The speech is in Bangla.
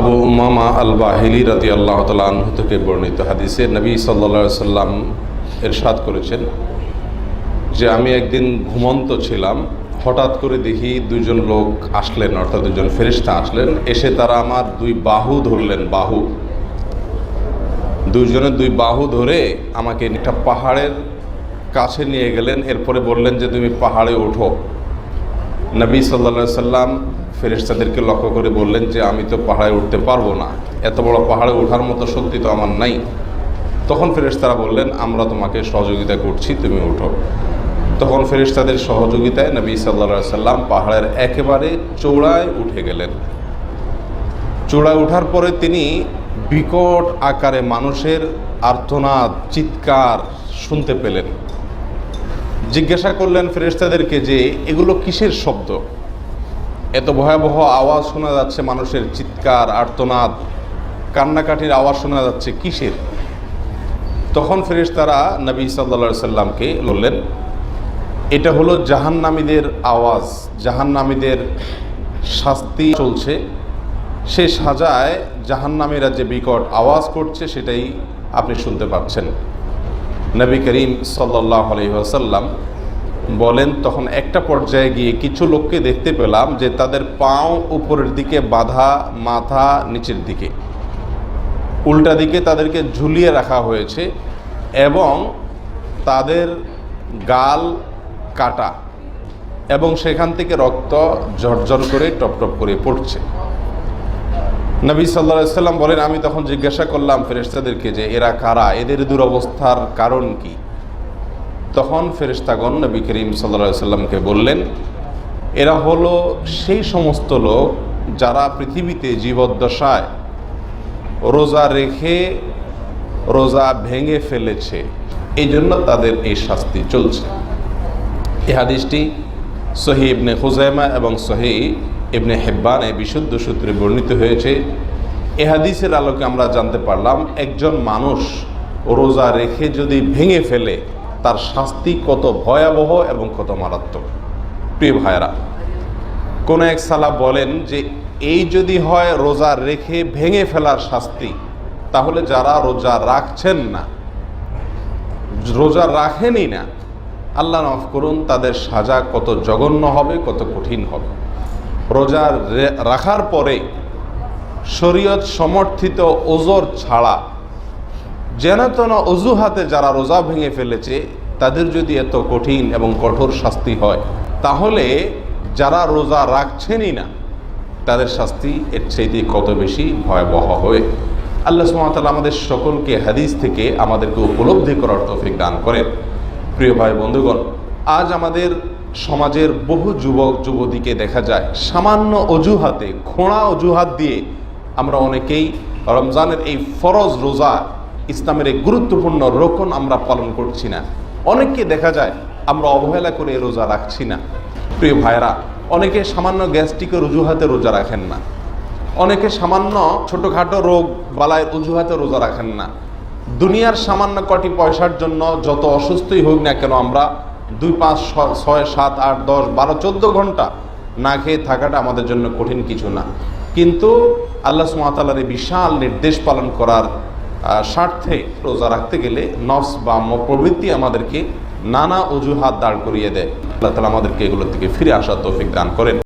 আবু উমামা আল বাহিলি রাতি আল্লাহ তালা আনহু থেকে বর্ণিত হাদিসে নবী সাল্লা সাল্লাম এরশাদ করেছেন যে আমি একদিন ঘুমন্ত ছিলাম, হঠাৎ করে দেখি দুজন লোক আসলেন, অর্থাৎ দুজন ফেরিস্তা আসলেন, এসে তারা আমার দুই বাহু ধরলেন, বাহু। দুইজনের দুই বাহু ধরে আমাকে একটা পাহাড়ের কাছে নিয়ে গেলেন, এরপরে বললেন যে, তুমি পাহাড়ে ওঠো। নবী সাল্লা সাল্লাম ফেরেশতাদেরকে লক্ষ্য করে বললেন যে, আমি তো পাহাড়ে উঠতে পারব না। এত বড় পাহাড়ে ওঠার মতো শক্তি তো আমার নাই। তখন ফেরেশতারা বললেন, আমরা তোমাকে সহযোগিতা করছি, তুমি উঠো তখন ফেরেশতাদের সহযোগিতায় নবী সাল্লা সাল্লাম পাহাড়ের একেবারে চৌড়ায় উঠে গেলেন। চূড়ায় ওঠার পরে তিনি বিকট আকারে মানুষের আর্তনাদ, চিৎকার শুনতে পেলেন। জিজ্ঞাসা করলেন ফেরেশতাদেরকে যে, এগুলো কিসের শব্দ? এত ভয়াবহ আওয়াজ শোনা যাচ্ছে মানুষের চিৎকার, আর্তনাদ, কান্নাকাটির আওয়াজ শোনা যাচ্ছে কিসের? তখন ফেরেশতারা নবী সাল্লা সাল্লামকে বললেন, এটা হলো জাহান্নামীদের আওয়াজ, জাহান্নামীদের শাস্তি চলছে। সে সাজায় জাহান্নামীরা যে বিকট আওয়াজ করছে, সেটাই আপনি শুনতে পাচ্ছেন। নবী করিম সাল্লাহ আলহিহাসাল্লাম বলেন, তখন একটা পর্যায়ে গিয়ে কিছু লোককে দেখতে পেলাম যে তাদের পাও উপরের দিকে বাধা, মাথা নিচের দিকে। উল্টা দিকে তাদেরকে ঝুলিয়ে রাখা হয়েছে এবং তাদের গাল কাটা এবং সেখান থেকে রক্ত ঝরঝর করে টপ টপ করে পড়ছে। নবী সাল্লা সাল্লাম বলেন, আমি তখন জিজ্ঞাসা করলাম ফেরেস্তাদেরকে যে, এরা কারা? এদের দুরবস্থার কারণ কি? তখন ফেরেস্তাগণ নবী করিম সাল্লা সাল্লামকে বললেন, এরা হলো সেই সমস্ত লোক যারা পৃথিবীতে জীবদ্দশায় রোজা রেখে রোজা ভেঙে ফেলেছে। এই জন্য তাদের এই শাস্তি চলছে। এই হাদিসটি সহি ইবনে খুজাইমা এবং সহি ইবনে হেব্বানে বিশুদ্ধ সূত্রে বর্ণিত হয়েছে এহাদিসের আলোকে আমরা জানতে পারলাম, একজন মানুষ রোজা রেখে যদি ভেঙে ফেলে, তার শাস্তি কত ভয়াবহ এবং কত মারাত্মক। প্রিয় ভাইরা কোন এক সালা বলেন যে, এই যদি হয় রোজা রেখে ভেঙে ফেলার শাস্তি, তাহলে যারা রোজা রাখছেন না, রোজা রাখেনই না, আল্লাহ মাফ করুন, তাদের সাজা কত জঘন্য হবে, কত কঠিন হবে। রোজা রাখার পরে শরীয়ত সমর্থিত ওজোর ছাড়া যেন তেন অজুহাতে যারা রোজা ভেঙে ফেলেছে, তাদের যদি এত কঠিন এবং কঠোর শাস্তি হয়, তাহলে যারা রোজা রাখছেনই না, তাদের শাস্তি এর চাইতে কত বেশি ভয়াবহ হয়ে আল্লাহ সুমতাল আমাদের সকলকে হাদিস থেকে আমাদেরকে উপলব্ধি করার তৌফিক দান করেন। প্রিয় ভাই বন্ধুগণ, আজ আমাদের সমাজের বহু যুবক, যুবতীকে দেখা যায়। সামান্য অজুহাতে খোঁড়া অজুহাত দিয়ে আমরা অনেকেই রমজানের এই ফরজ রোজা ইসলামের এই গুরুত্বপূর্ণ রোকন আমরা পালন করছি না। অনেককে দেখা যায় আমরা অবহেলা করে রোজা রাখছি না। প্রিয় ভাইরা অনেকে সামান্য গ্যাস্ট্রিকের অজুহাতে রোজা রাখেন না। অনেকে সামান্য ছোটোখাটো রোগ বালায় অজুহাতে রোজা রাখেন না। দুনিয়ার সামান্য কটি পয়সার জন্য যত অসুস্থই হোক না কেন আমরা দুই পাঁচ ছয় সাত আট দশ বারো চোদ্দ ঘণ্টা না খেয়ে থাকাটা আমাদের জন্য কঠিন কিছু না। কিন্তু আল্লাহ সুমাতালার এই বিশাল নির্দেশ পালন করার স্বার্থে রোজা রাখতে গেলে নফস বা প্রবৃত্তি আমাদেরকে নানা অজুহাত দাঁড় করিয়ে দেয়। আল্লাহ তালা আমাদেরকে এগুলোর থেকে ফিরে আসার তৌফিক দান করেন।